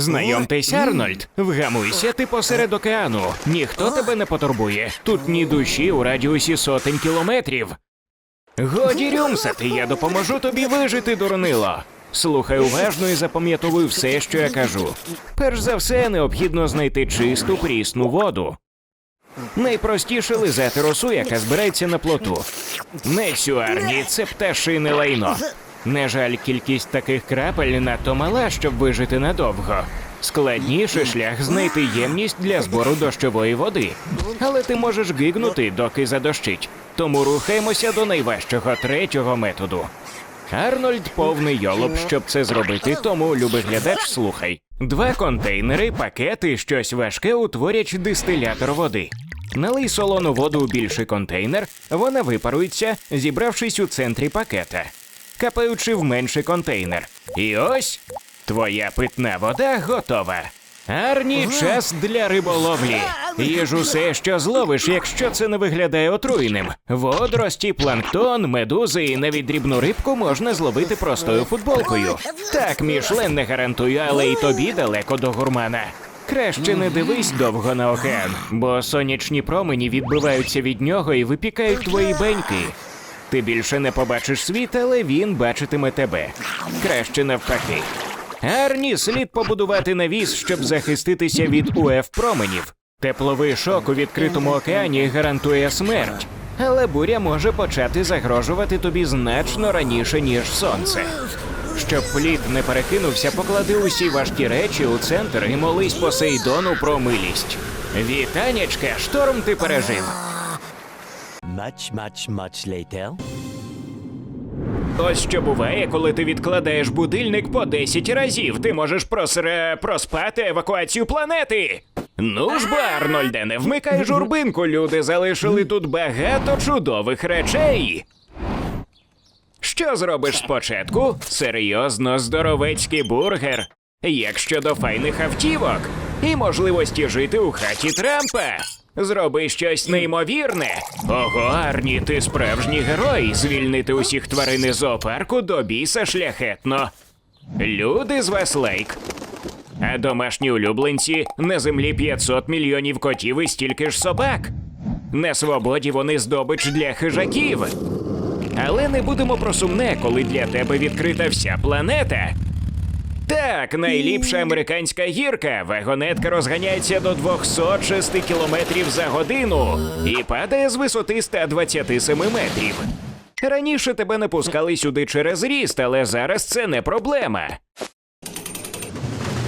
Знайомтесь, Арнольд. Вгамуйся ти посеред океану. Ніхто тебе не потурбує. Тут ні душі у радіусі сотень кілометрів. Годі рюмсати, я допоможу тобі вижити, дурнило. Слухай уважно і запам'ятовуй все, що я кажу. Перш за все, необхідно знайти чисту прісну воду. Найпростіше лизати росу, яка збирається на плоту. Не всю арні, це пташине лайно. На жаль, кількість таких крапель надто мала, щоб вижити надовго. Складніший шлях знайти ємність для збору дощової води. Але ти можеш гигнути, доки задощить. Тому рухаємося до найважчого третього методу. Арнольд повний йолоп, щоб це зробити, тому, любий глядач, слухай. Два контейнери, пакети, щось важке утворять дистилятор води. Налий солону воду у більший контейнер, вона випарується, зібравшись у центрі пакета, капаючи в менший контейнер. І ось твоя питна вода готова. Арні час для риболовлі. Їж усе, що зловиш, якщо це не виглядає отруєним. Водорості, планктон, медузи і навіть дрібну рибку можна зловити простою футболкою. Так, Мішлен не гарантую, але й тобі далеко до гурмана. Краще не дивись довго на океан, бо сонячні промені відбиваються від нього і випікають твої беньки. Ти більше не побачиш світ, але він бачитиме тебе. Краще навпаки. Арні слід побудувати навіс, щоб захиститися від УФ променів. Тепловий шок у відкритому океані гарантує смерть, але буря може почати загрожувати тобі значно раніше, ніж сонце. Щоб плід не перекинувся, поклади усі важкі речі у центр і молись Посейдону про милість. Вітанячка, шторм ти пережив. Much, much, much later. Ось що буває, коли ти відкладаєш будильник по 10 разів. Ти можеш просре... проспати евакуацію планети. Ну ж, бо, Арнольде, не вмикай журбинку. Люди залишили тут багато чудових речей. Що зробиш спочатку? Серйозно здоровецький бургер. Як щодо файних автівок і можливості жити у хаті Трампа. Зроби щось неймовірне. Ого, Арні, ти справжній герой. Звільнити усіх тварин із зоопарку до біса шляхетно. Люди з вас лайк. А домашні улюбленці на землі 500 мільйонів котів і стільки ж собак. На свободі вони здобич для хижаків. Але не будемо про сумне, коли для тебе відкрита вся планета. Так, найліпша американська гірка. Вагонетка розганяється до 206 км за годину і падає з висоти 127 метрів. Раніше тебе не пускали сюди через ріст, але зараз це не проблема.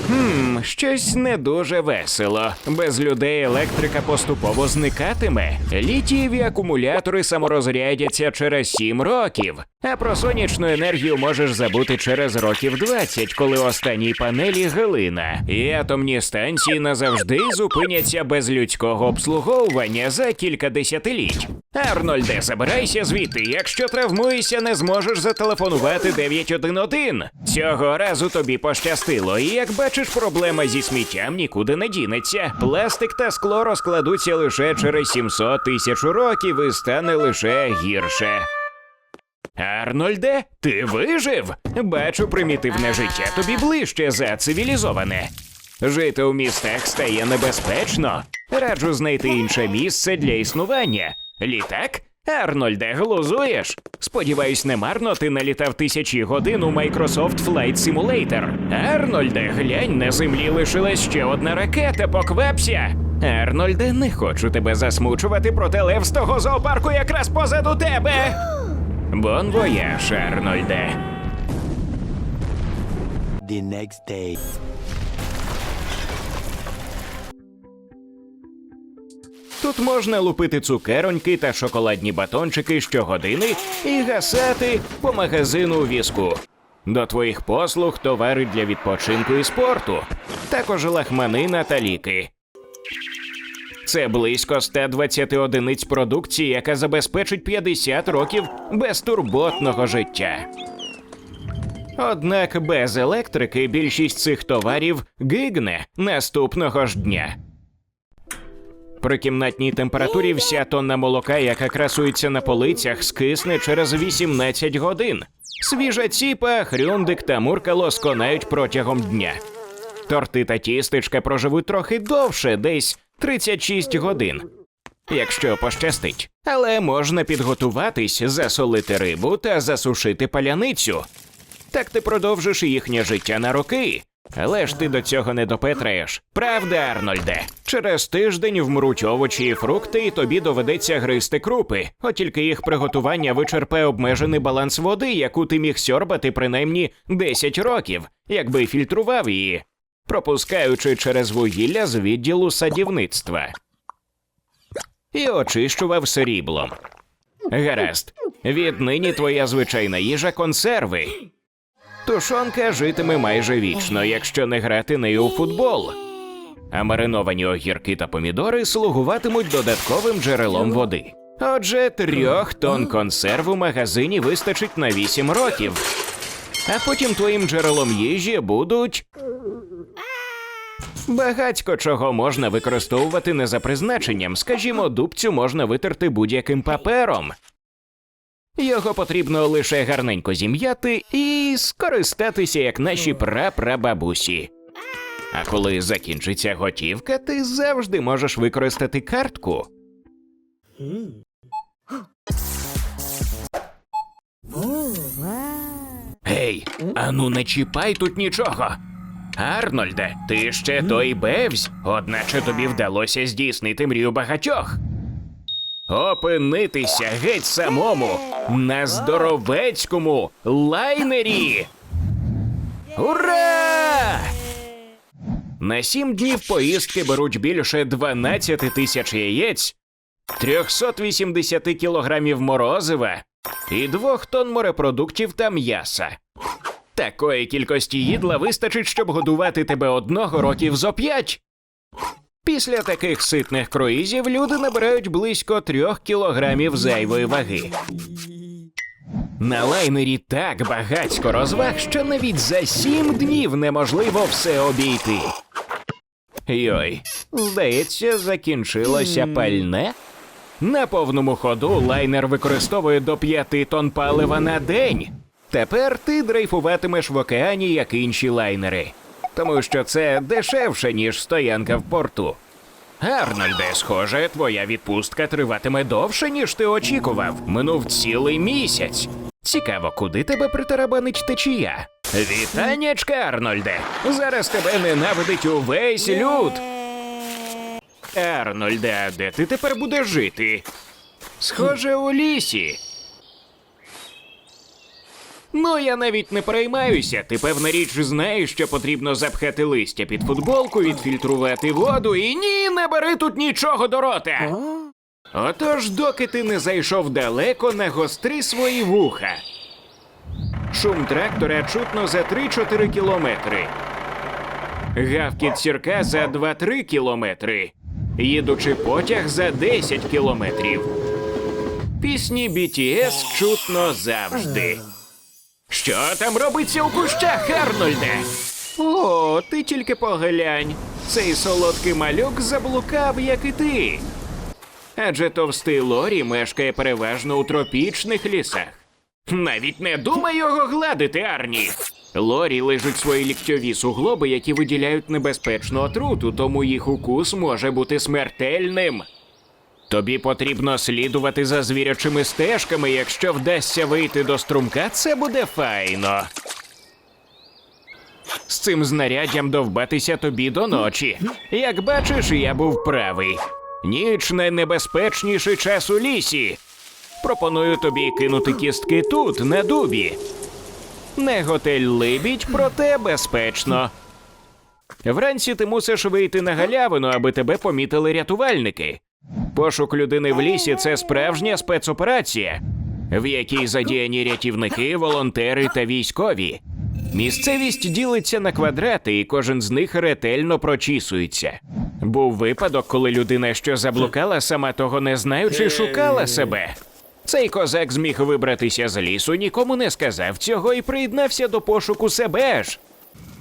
Хм, щось не дуже весело. Без людей електрика поступово зникатиме. Літієві акумулятори саморозрядяться через 7 років. А про сонячну енергію можеш забути через років 20, коли останній панелі глина. І атомні станції назавжди зупиняться без людського обслуговування за кілька десятиліть. Арнольде, забирайся звідти. Якщо травмуєшся, не зможеш зателефонувати 911. Цього разу тобі пощастило, і як бачиш, проблема зі сміттям нікуди не дінеться. Пластик та скло розкладуться лише через 700 тисяч років і стане лише гірше. Арнольде, ти вижив? Бачу, примітивне життя тобі ближче за цивілізоване. Жити у містах стає небезпечно. Раджу знайти інше місце для існування. Літак? Арнольде, глузуєш? Сподіваюсь, немарно ти налітав тисячі годин у Microsoft Flight Simulator. Арнольде, глянь, на землі лишилась ще одна ракета, поквапся. Арнольде, не хочу тебе засмучувати, проте лев з того зоопарку якраз позаду тебе. Бон вояж, Арнольде. The next day. Тут можна лупити цукероньки та шоколадні батончики щогодини і гасати по магазину у візку. До твоїх послуг товари для відпочинку і спорту, також лахманина та ліки. Це близько 120 одиниць продукції, яка забезпечить 50 років безтурботного життя. Однак без електрики більшість цих товарів гигне наступного ж дня. При кімнатній температурі вся тонна молока, яка красується на полицях, скисне через 18 годин. Свіжа ціпа, хрюндик та муркало сконають протягом дня. Торти та тістечка проживуть трохи довше, десь 36 годин. Якщо пощастить. Але можна підготуватись, засолити рибу та засушити паляницю. Так ти продовжиш їхнє життя на роки. Але ж ти до цього не допетраєш. Правда, Арнольде? Через тиждень вмруть овочі і фрукти, і тобі доведеться гризти крупи. От тільки їх приготування вичерпає обмежений баланс води, яку ти міг сьорбати принаймні 10 років, якби фільтрував її, пропускаючи через вугілля з відділу садівництва. І очищував сріблом. Гаразд, віднині твоя звичайна їжа консерви. Тушонка житиме майже вічно, якщо не грати нею у футбол. А мариновані огірки та помідори слугуватимуть додатковим джерелом води. Отже, трьох тонн консерв у магазині вистачить на 8 років. А потім твоїм джерелом їжі будуть. Багатько чого можна використовувати не за призначенням. Скажімо, дубцю можна витерти будь-яким папером. Його потрібно лише гарненько зім'яти і скористатися як наші прапрабабусі. А коли закінчиться готівка, ти завжди можеш використати картку. Гей, ану не чіпай тут нічого. Арнольде, ти ще той бевсь, одначе тобі вдалося здійснити мрію багатьох. Опинитися геть самому на здоровецькому лайнері. Ура! На сім днів поїздки беруть більше 12 тисяч яєць, 380 кілограмів морозива і двох тонн морепродуктів та м'яса. Такої кількості їдла вистачить, щоб годувати тебе одного років зо п'ять. Після таких ситних круїзів люди набирають близько трьох кілограмів зайвої ваги. На лайнері так багатько розваг, що навіть за сім днів неможливо все обійти. Йой, здається, закінчилося пальне. На повному ходу лайнер використовує до п'яти тонн палива на день. Тепер ти дрейфуватимеш в океані, як інші лайнери, тому що це дешевше, ніж стоянка в порту. Арнольде, схоже, твоя відпустка триватиме довше, ніж ти очікував. Минув цілий місяць. Цікаво, куди тебе притарабанить течія? Вітаннячка, Арнольде! Зараз тебе ненавидить увесь люд. Арнольде, а де ти тепер будеш жити? Схоже, у лісі. Ну, я навіть не переймаюся. Ти певна річ знаєш, що потрібно запхати листя під футболку, відфільтрувати воду і ні, не бери тут нічого до рота. Отож, доки ти не зайшов далеко, нагостри свої вуха. Шум трактора чутно за 3-4 кілометри. Гавкіт сірка за 2-3 кілометри. Їдучи потяг за 10 кілометрів. Пісні BTS чутно завжди. Що там робиться у кущах, Арнольде? О, ти тільки поглянь. Цей солодкий малюк заблукав, як і ти. Адже товстий Лорі мешкає переважно у тропічних лісах. Навіть не думай його гладити, Арні. Лорі лежать свої ліктьові суглоби, які виділяють небезпечну отруту, тому їх укус може бути смертельним. Тобі потрібно слідувати за звірячими стежками. Якщо вдасться вийти до струмка, це буде файно. З цим знаряддям довбатися тобі до ночі. Як бачиш, я був правий. Ніч найнебезпечніший час у лісі. Пропоную тобі кинути кістки тут, на дубі. Не готель либідь, проте безпечно. Вранці ти мусиш вийти на галявину, аби тебе помітили рятувальники. Пошук людини в лісі це справжня спецоперація, в якій задіяні рятівники, волонтери та військові. Місцевість ділиться на квадрати, і кожен з них ретельно прочісується. Був випадок, коли людина, що заблукала, сама того не знаючи, шукала себе. Цей козак зміг вибратися з лісу, нікому не сказав цього і приєднався до пошуку себе ж.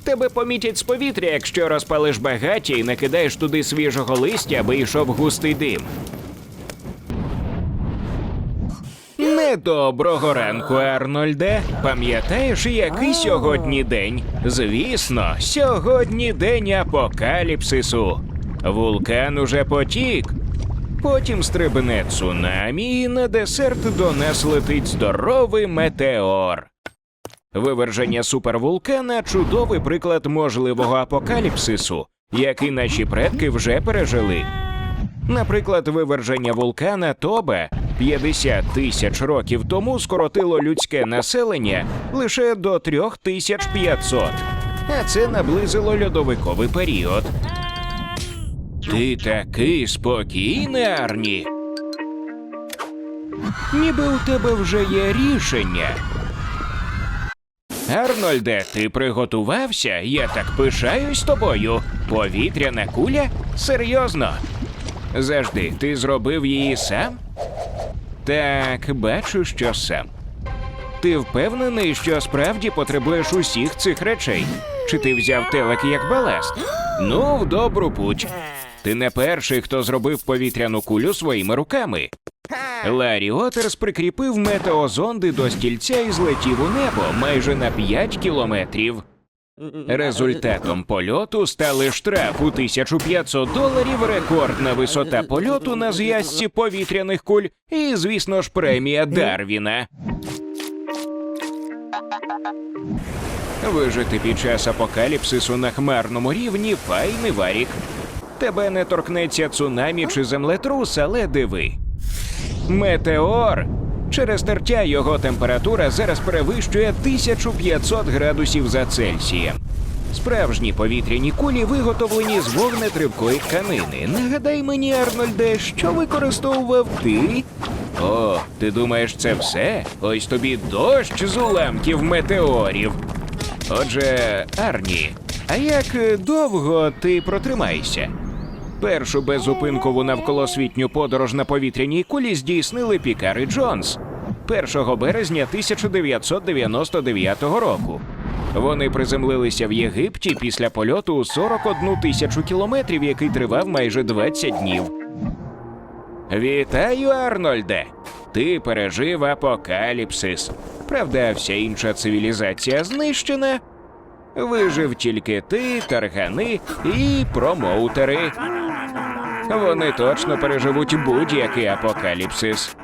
Тебе помітять з повітря, якщо розпалиш багаття і накидаєш туди свіжого листя, аби йшов густий дим. Не Доброго ранку, Арнольде. Пам'ятаєш, який сьогодні день? Звісно, сьогодні день апокаліпсису. Вулкан уже потік. Потім стрибне цунамі, і на десерт до нас летить здоровий метеор. Виверження супервулкана чудовий приклад можливого апокаліпсису, який наші предки вже пережили. Наприклад, виверження вулкана Тобе 50 тисяч років тому скоротило людське населення лише до 3500, а це наблизило льодовиковий період. Ти такий спокійний, Арні. Ніби у тебе вже є рішення. Арнольде, ти приготувався? Я так пишаюсь тобою. Повітряна куля? Серйозно? Завжди, ти зробив її сам? Так, бачу, що сам. Ти впевнений, що справді потребуєш усіх цих речей? Чи ти взяв телек як баласт? Ну, в добру путь. Ти не перший, хто зробив повітряну кулю своїми руками. Ларі Отерс прикріпив метеозонди до стільця і злетів у небо майже на 5 кілометрів. Результатом польоту стали штраф у 1500 доларів, рекордна висота польоту на зв'язці повітряних куль і, звісно ж, премія Дарвіна. Вижити під час апокаліпсису на хмарному рівні файний варік. Тебе не торкнеться цунамі чи землетрус, але диви. Метеор. Через тертя його температура зараз перевищує 1500 градусів за Цельсієм. Справжні повітряні кулі виготовлені з вогнетривкої тканини. Нагадай мені, Арнольде, що використовував ти? О, ти думаєш, це все? Ось тобі дощ з уламків метеорів. Отже, Арні, а як довго ти протримаєшся? Першу беззупинкову навколосвітню подорож на повітряній кулі здійснили Пікар і Джонс 1 березня 1999 року. Вони приземлилися в Єгипті після польоту у 41 тисячу кілометрів, який тривав майже 20 днів. Вітаю, Арнольде! Ти пережив апокаліпсис. Правда, вся інша цивілізація знищена. Вижив тільки ти, таргани і промоутери. Вони точно переживуть будь-який апокаліпсис.